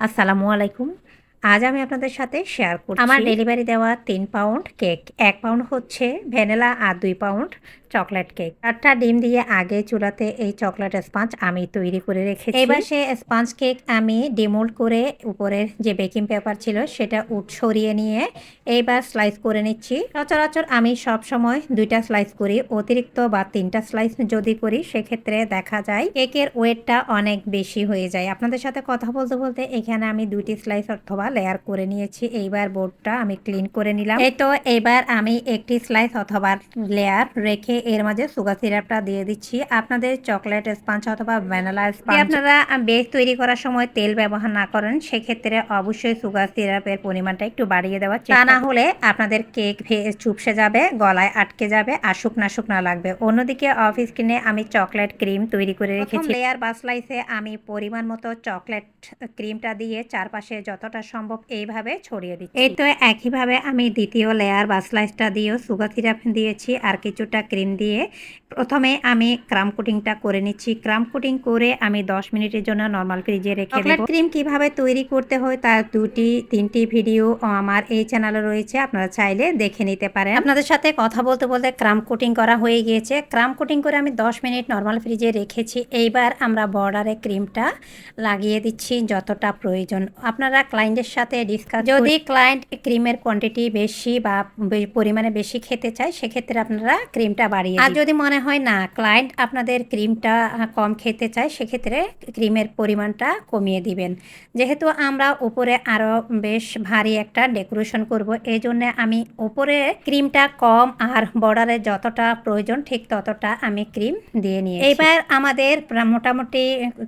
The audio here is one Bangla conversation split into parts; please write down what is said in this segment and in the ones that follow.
আসসালামু আলাইকুম। আজ আমি আপনাদের সাথে শেয়ার করছি আমার ডেলিভারি দেওয়া তিন পাউন্ড কেক এক পাউন্ড হচ্ছে ভ্যানিলা আর দুই পাউন্ড চকলেট কেক। চারটা ডিম দিয়ে আগে চুলাতে এই চকলেট স্পঞ্জ আমি তৈরি করে রেখেছি। এবার সে স্পঞ্জ কেক আমি ডিমোল্ড করে উপরের যে বেকিং পেপার ছিল সেটা উঠ সরিয়ে নিয়ে এইবার স্লাইস করে নিচ্ছি। সচরাচর আমি সব সময় দুইটা স্লাইস করি, অতিরিক্ত বা তিনটা স্লাইস যদি করি সেক্ষেত্রে দেখা যায় কেকের ওয়েটটা অনেক বেশি হয়ে যায়। আপনাদের সাথে কথা বলতে বলতে এখানে আমি দুইটি স্লাইস অথবা লেয়ার করে নিয়েছি। এইবার বোর্ডটা আমি ক্লিন করে নিলাম। এই তো এইবার আমি একটি স্লাইস অথবা লেয়ার রেখে এর মাঝে সুগার সিরাপটা দিয়ে দিচ্ছি। আপনাদের চকলেট স্পঞ্জ অথবা ভ্যানিলা স্পঞ্জ আপনারা বেক তৈরি করার সময় তেল ব্যবহার না করেন সেক্ষেত্রে অবশ্যই সুগার সিরাপের পরিমাণটা একটু বাড়িয়ে দেওয়া তা না হলে আপনাদের কেক চুপসে যাবে গলায় আটকে যাবে আর শুকনা শুকনা লাগবে। অন্যদিকে অফিস কিনে আমি চকলেট ক্রিম তৈরি করে রেখেছি। লেয়ার বা স্লাইসে আমি পরিমাণ মতো চকলেট ক্রিমটা দিয়ে চারপাশে যতটা সম্ভব এইভাবে ছড়িয়ে দিচ্ছি। এই তো একইভাবে আমি দ্বিতীয় লেয়ার বা স্লাইসটা দিয়েও সুগার সিরাপ দিয়েছি আর কিছুটা ক্রিম দিয়ে প্রথমে আমি ক্রাম কুটিংটা করে নিচ্ছি। ক্রাম কুটিং করে আমি 10 মিনিটের জন্য নর্মাল ফ্রিজে রেখে দেবো। ক্রিম কীভাবে তৈরি করতে হয় তার দুটি তিনটি ভিডিও আমার এই চ্যানেলে রয়েছে আপনারা চাইলে দেখে নিতে পারেন। আপনাদের সাথে কথা বলতে বলতে ক্রাম কুটিং করা হয়ে গিয়েছে। ক্রাম কুটিং করে আমি 10 মিনিট নর্মাল ফ্রিজে রেখেছি। এইবার আমরা বর্ডারে ক্রিমটা লাগিয়ে দিচ্ছি যতটা প্রয়োজন। আপনারা ক্লায়েন্টের সাথে ডিসকাস যদি ক্লায়েন্ট ক্রিমের কোয়ান্টিটি বেশি বা পরিমাণে বেশি খেতে চায় সেক্ষেত্রে আপনারা ক্রিমটা বাড়িয়ে আর যদি মনে হয় না ক্লায়েন্ট আপনাদের ক্রিমটা কম খেতে চায় সেক্ষেত্রে ক্রিমের পরিমাণটা কমিয়ে দিবেন। যেহেতু আমরা উপরে আরও বেশ ভারী একটা ডেকোরেশন করব এই জন্যে আমি উপরে ক্রিমটা কম আর বর্ডারে যতটা প্রয়োজন ঠিক ততটা আমি ক্রিম দিয়ে নিয়ে এবার আমাদের মোটামুটি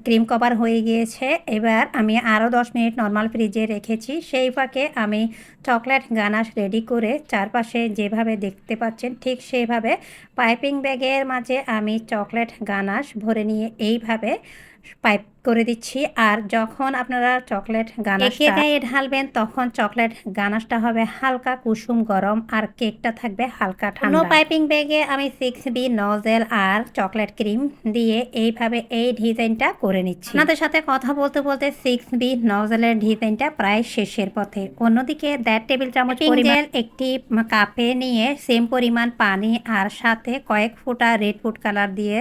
ক্রিম কভার হয়ে গিয়েছে। এবার আমি আরও দশ মিনিট নর্মাল ফ্রিজে রেখেছি। সেই ফাঁকে আমি চকলেট গানাশ রেডি করে চারপাশে যেভাবে দেখতে পাচ্ছেন ঠিক সেইভাবে পাইপিং ব্যাগের মাঝে আমি চকলেট গানাশ ভরে নিয়ে এইভাবে পাইপ করে দিচ্ছি। আর যখন আপনারা চকলেট গানাশটা গায়ে ঢালবেন তখন চকলেট গানাশটা হবে হালকা কুসুম গরম আর কেকটা থাকবে হালকা ঠান্ডা। পাইপিং ব্যাগে আমি সিক্স বি নজেল আর চকলেট ক্রিম দিয়ে এইভাবে এই ডিজাইনটা করে নিচ্ছি। আপনাদের সাথে কথা বলতে বলতে সিক্স বি নজেলের ডিজাইনটা প্রায় শেষের পথে। অন্যদিকে দেড় টেবিল চামচ পরিমাণ একটি কাপে নিয়ে সেম পরিমাণ পানি আর সাথে কয়েক ফুটা রেড ফুড কালার দিয়ে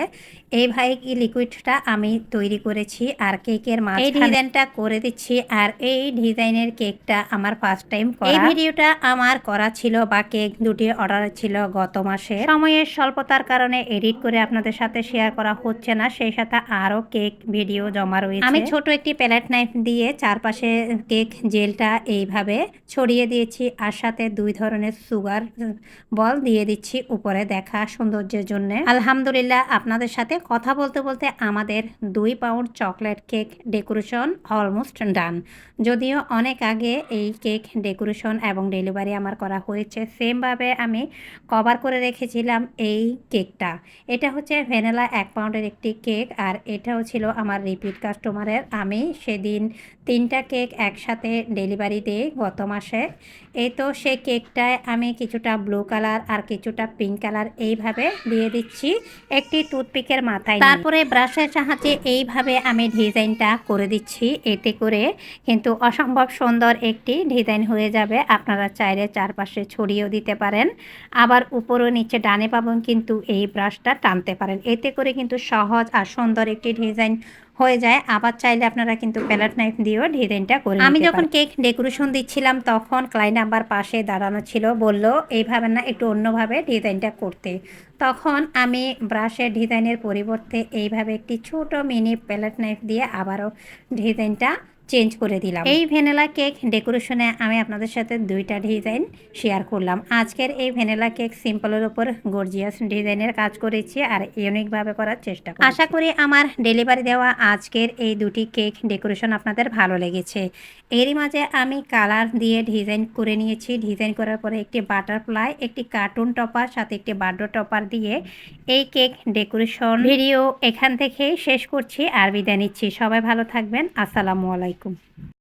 এই ভাই লিকুইডটা আমি তৈরি করেছি। আর কেকের মাছ এই ডিজাইনটা করে দিচ্ছি আর এই ডিজাইনের কেকটা আমার ফার্স্ট টাইম এই ভিডিওটা আমার করা ছিল বা কেক দুটি অর্ডার ছিল গত মাসে। সময়ের স্বল্পতার কারণে এডিট করে আপনাদের সাথে শেয়ার করা হচ্ছে না সেই সাথে আরও কেক ভিডিও জমা রয়েছে। আমি ছোট একটি প্যালেট নাইফ দিয়ে চারপাশে কেক জেলটা এইভাবে ছড়িয়ে দিয়েছি আর সাথে দুই ধরনের সুগার বল দিয়ে দিচ্ছি উপরে দেখা সৌন্দর্যের জন্য। আলহামদুলিল্লাহ আপনাদের সাথে কথা বলতে বলতে আমাদের দুই pound chocolate cake decoration almost done. যদিও অনেক আগে এই কেক ডেকোরেশন এবং ডেলিভারি আমার করা হয়েছে, সেমভাবে আমি কভার করে রেখেছিলাম এই কেকটা। এটা হচ্ছে ভ্যানিলা এক পাউন্ডের একটি কেক আর এটাও ছিল আমার রিপিট কাস্টমারের। আমি সেদিন তিনটা কেক একসাথে ডেলিভারি দিই গত মাসে। এই তো সেই কেকটায় আমি কিছুটা ব্লু কালার আর কিছুটা পিঙ্ক কালার এইভাবে দিয়ে দিচ্ছি। একটি টুথপিকের মাথায় তারপরে ব্রাশের সাহায্যে এইভাবে আমি ডিজাইনটা করে দিচ্ছি। এতে করে কিন্তু অসম্ভব সুন্দর একটি ডিজাইন হয়ে যাবে। আপনারা চাইলে চারপাশে ছড়িয়েও দিতে পারেন। আবার উপরও নিচে ডানে পাবেন কিন্তু এই ব্রাশটা টানতে পারেন। এতে করে কিন্তু সহজ আর সুন্দর একটি ডিজাইন হয়ে যায় আবার চাইলে আপনারা কিন্তু প্যালেট নাইফ দিয়েও ডিজাইনটা করে আমি যখন কেক ডেকোরেশন দিচ্ছিলাম তখন ক্লাইন্ট আমার পাশে দাঁড়ানো ছিল বলল এইভাবে না একটু অন্যভাবে ডিজাইনটা করতে। তখন আমি ব্রাশের ডিজাইনের পরিবর্তে এইভাবে একটি ছোট মিনি প্যালেট নাইফ দিয়ে আবারও ডিজাইনটা চেঞ্জ করে দিলাম। এই ভ্যানিলা কেক ডেকোরেশনে আমি আপনাদের সাথে দুইটা ডিজাইন শেয়ার করলাম। আজকের এই ভ্যানিলা কেক সিম্পলের উপর গর্জিয়াস ডিজাইনের কাজ করেছি আর ইউনিকভাবে করার চেষ্টা আশা করি আমার ডেলিভারি দেওয়া আজকের এই দুটি কেক ডেকোরেশন আপনাদের ভালো লেগেছে। এরই মাঝে আমি কালার দিয়ে ডিজাইন করে নিয়েছি। ডিজাইন করার পরে একটি বাটারফ্লাই একটি কার্টুন টপার সাথে একটি বার্ডো টপার দিয়ে এই কেক ডেকোরেশন ভিডিও এখান থেকে শেষ করছি আর বিদায় নিচ্ছি। সবাই ভালো থাকবেন। আসসালামু আলাইকুম। 嗯。